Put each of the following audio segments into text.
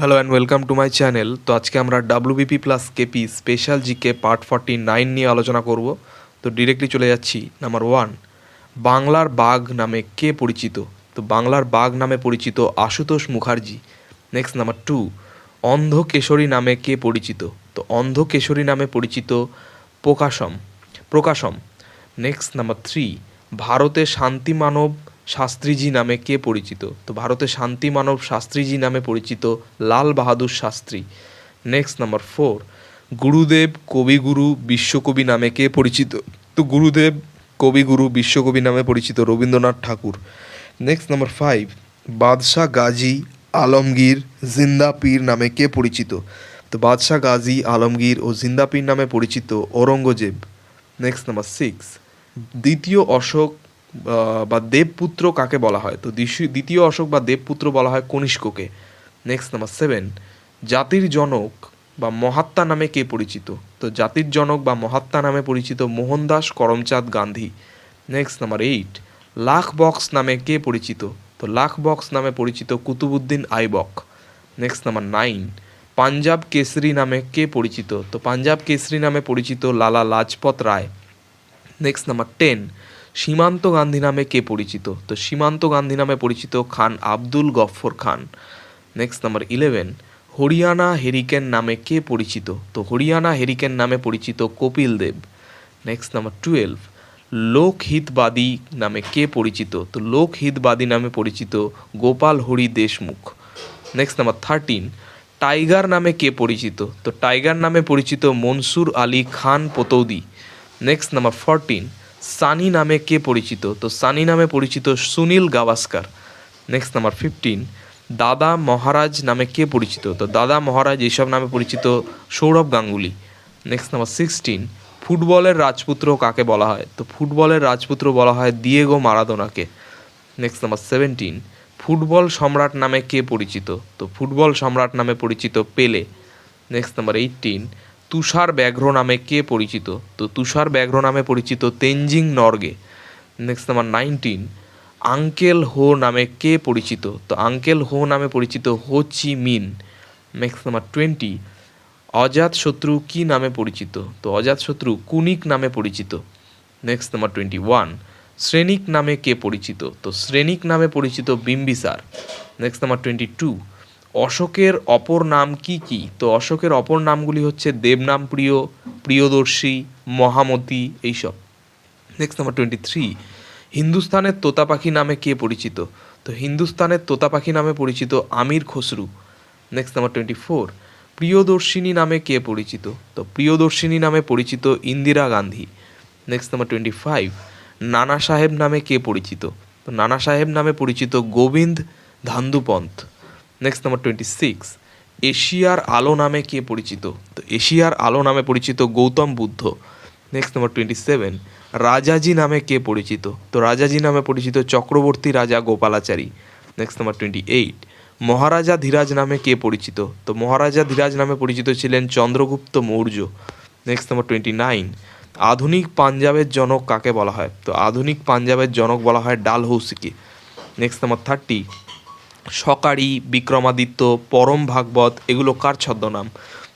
Hello and welcome to my channel তো আজকে আমরা WBP plus KP special GK part forty nine নিয়ে আলোচনা করব। তো ডিরেক্টলি চলে যাচ্ছি নাম্বার ওয়ান বাংলার বাঘ নামে কে পরিচিত? তো বাংলার বাঘ নামে পরিচিত Ashutosh Mukherjee. Next number two Andhra Kesari নামে কে পরিচিত? তো অন্ধ কেশরী নামে পরিচিত Prakasam. Prakasam. Next number three ভারতে শান্তি মানব শাস্ত্রীজি নামে কে পরিচিত? তো ভারতে শান্তি মানব শাস্ত্রীজি নামে পরিচিত Lal Bahadur Shastri. Next number four Gurudev Kabiguru Biswakabi নামে কে পরিচিত? তো গুরুদেব কবিগুরু বিশ্বকবি নামে পরিচিত Rabindranath Thakur. Next number five Badshah Ghazi Alamgir জিন্দা পীর নামে কে পরিচিত? তো বাদশাহ গাজী আলমগীর ও জিন্দা পীর নামে পরিচিত ঔরঙ্গজেব। নেক্সট নাম্বার সিক্স দ্বিতীয় অশোক বা দেবপুত্র কাকে বলা হয়? তো দ্বিতীয় অশোক বা দেবপুত্র বলা হয় কনিষ্ককে। নেক্সট নাম্বার সেভেন জাতির জনক বা মহাত্মা নামে কে পরিচিত? তো জাতির জনক বা মহাত্মা নামে পরিচিত Mohandas Karamchand Gandhi. Next number eight Lakh Baksh নামে কে পরিচিত? তো লাখ বক্স নামে পরিচিত Qutubuddin Aibak. Next number nine Punjab Kesari নামে কে পরিচিত? তো পাঞ্জাব কেসরি নামে পরিচিত Lala Lajpat Rai. Next number ten Seemanta Gandhi নামে কে পরিচিত? তো সীমান্ত গান্ধী নামে পরিচিত Khan Abdul Gaffar Khan. Next number eleven Haryana hurricane নামে কে পরিচিত? তো হরিয়ানা হেরিকেন নামে পরিচিত Kapil Dev. Next number twelve Lokhitwadi নামে কে পরিচিত? তো লোকহিতবাদী নামে পরিচিত Gopal Hari Deshmukh. Next number thirteen tiger নামে কে পরিচিত? তো টাইগার নামে পরিচিত Mansoor Ali Khan Pataudi. Next number fourteen Sunny নামে কে পরিচিত? তো সানি নামে পরিচিত Sunil Gavaskar. Next number fifteen Dada Maharaj নামে কে পরিচিত? তো দাদা মহারাজ এইসব নামে পরিচিত Sourav Ganguly. Next number sixteen ফুটবলের রাজপুত্র কাকে বলা হয়? তো ফুটবলের রাজপুত্র বলা হয় দিয়েগো মারাদোনাকে নেক্সট নাম্বার সেভেন্টিন ফুটবল সম্রাট নামে কে পরিচিত? তো ফুটবল সম্রাট নামে পরিচিত পেলে নেক্সট নাম্বার এইটিন তুষার ব্যাঘ্র নামে কে পরিচিত? তো তুষার ব্যাঘ্র নামে পরিচিত Tenzing Norgay. Next number nineteen uncle Ho নামে কে পরিচিত? তো আঙ্কেল হো নামে পরিচিত Ho Chi Minh. Next number twenty Ajatashatru কি নামে পরিচিত? তো অজাত শত্রু কুনিক নামে পরিচিত। Next number twenty one Shrenik নামে কে পরিচিত? তো শ্রেণিক নামে পরিচিত Bimbisara. Next number twenty two অশোকের অপর নাম কি কি? তো অশোকের অপর নামগুলি হচ্ছে দেবনাম প্রিয়, প্রিয়দর্শী, মহামতি এইসব। নেক্সট নাম্বার টোয়েন্টি থ্রি হিন্দুস্তানের তোতা পাখি নামে কে পরিচিত? তো হিন্দুস্তানের তোতা পাখি নামে পরিচিত Amir Khusrau. Next number twenty four Priyadarshini নামে কে পরিচিত? তো প্রিয়দর্শিনী নামে পরিচিত Indira Gandhi. Next number twenty five Nana Saheb নামে কে পরিচিত? তো নানা সাহেব নামে পরিচিত Govind Dhondupant next number twenty six এশিয়ার আলো নামে কে পরিচিত? তো এশিয়ার আলো নামে পরিচিত Gautam Buddha. Next number twenty seven Rajaji নামে কে পরিচিত? তো রাজাজি নামে পরিচিত Chakravarti Raja Gopalachari. Next number twenty eight Maharaja Dhiraj নামে কে পরিচিত? তো মহারাজা ধীরাজ নামে পরিচিত ছিলেন Chandragupta Maurya. Next number twenty nine আধুনিক পাঞ্জাবের জনক কাকে বলা হয়? তো আধুনিক পাঞ্জাবের জনক বলা হয় ডালহৌসিকে। Next number thirty Shakari, Vikramaditya, Param Bhagwat, এগুলো কার ছদ্মনাম?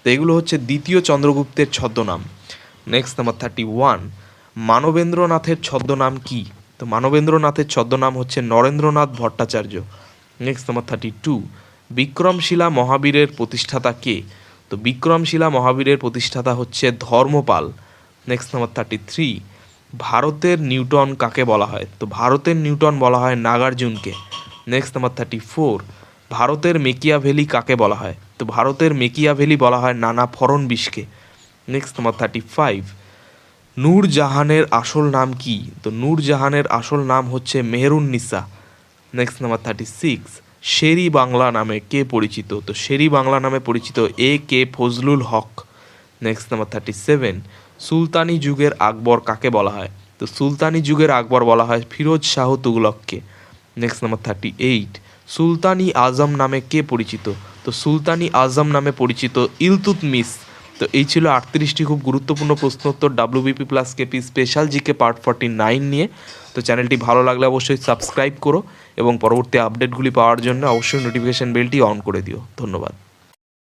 তো এগুলো হচ্ছে দ্বিতীয় চন্দ্রগুপ্তের ছদ্মনাম। নেক্সট নাম্বার থার্টি ওয়ান মানবেন্দ্রনাথের ছদ্মনাম কি? তো মানবেন্দ্রনাথের ছদ্মনাম হচ্ছে Narendranath Bhattacharya. Next number thirty two Vikramshila মহাবীরের প্রতিষ্ঠাতা কে? তো বিক্রমশিলা মহাবীরের প্রতিষ্ঠাতা হচ্ছে Dharmapal. Next number thirty three ভারতের নিউটন কাকে বলা হয়? তো ভারতের নিউটন বলা হয় নাগার্জুনকে। নেক্সট নাম্বার থার্টি ফোর ভারতের মেকিয়াভেলি কাকে বলা হয়? তো ভারতের মেকিয়াভেলি বলা হয় নানা ফরনবিশকে নেক্সট নাম্বার থার্টি ফাইভ নূরজাহানের আসল নাম কি? তো নূরজাহানের আসল নাম হচ্ছে Mehrunnisa. Next number thirty six Sher-e Bangla নামে কে পরিচিত? তো শেরি বাংলা নামে পরিচিত A K Fazlul Huq. Next number thirty seven সুলতানি যুগের আকবর কাকে বলা হয়? তো সুলতানি যুগের আকবর বলা হয় ফিরোজ শাহ তুগলককে। নেক্সট নাম্বার থার্টি এইট সুলতানি আজম নামে কে পরিচিত? তো সুলতানি আজম নামে পরিচিত ইলতুতমিস তো এই ছিল আটত্রিশটি খুব গুরুত্বপূর্ণ প্রশ্নোত্তর WBP plus KP special GK part forty nine নিয়ে। তো চ্যানেলটি ভালো লাগলে অবশ্যই সাবস্ক্রাইব করো এবং পরবর্তী আপডেটগুলি পাওয়ার জন্য অবশ্যই নোটিফিকেশান বেলটি অন করে দিও। ধন্যবাদ।